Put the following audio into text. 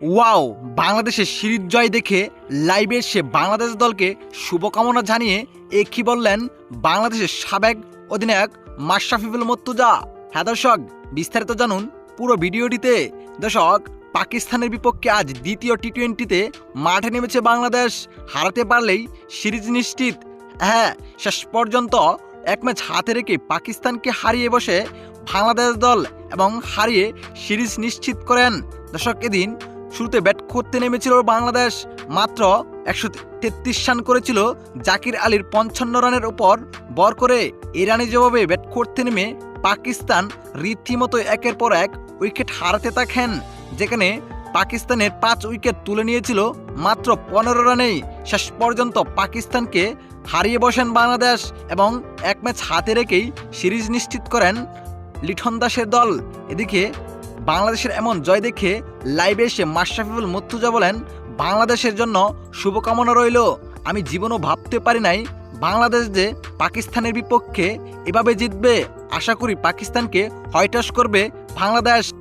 Wow বাংলাদেশের series জয় দেখে লাইভে এসে বাংলাদেশ দলকে শুভকামনা জানিয়ে একই বললেন বাংলাদেশের সাবেক অধিনায়ক মাশরাফিবুল মর্তুজা। হ্যাঁ দর্শক, বিস্তারিত জানুন পুরো ভিডিওটিতে। দর্শক, পাকিস্তানের বিপক্ষে আজ দ্বিতীয় টি টোয়েন্টিতে মাঠে নেমেছে বাংলাদেশ। হারাতে পারলেই সিরিজ নিশ্চিত। হ্যাঁ শেষ পর্যন্ত এক ম্যাচ হাতে রেখে পাকিস্তানকে হারিয়ে বসে বাংলাদেশ দল এবং হারিয়ে সিরিজ নিশ্চিত করেন। দর্শক, এদিন শুরুতে ব্যাট করতে নেমেছিল বাংলাদেশ, মাত্র একশো তেত্রিশ রান করেছিল জাকির আলীর পঞ্চান্ন রানের উপর। বর করে এই রানের জবাবে ব্যাট করতে নেমে, পাকিস্তান রীতিমতো একের পর এক উইকেট হারাতে থাকেন, যেখানে পাকিস্তানের পাঁচ উইকেট তুলে নিয়েছিল মাত্র পনেরো রানেই। শেষ পর্যন্ত পাকিস্তানকে হারিয়ে বসেন বাংলাদেশ এবং এক ম্যাচ হাতে রেখেই সিরিজ নিশ্চিত করেন লিঠন দাসের দল। এদিকে বাংলাদেশের এমন জয় দেখে লাইভে এসে মাশরাফিবুল মুর্তুজা বলেন, বাংলাদেশের জন্য শুভকামনা রইল। আমি জীবনও ভাবতে পারি নাই বাংলাদেশ যে পাকিস্তানের বিপক্ষে এভাবে জিতবে। আশা করি পাকিস্তানকে হয়টাস করবে বাংলাদেশ।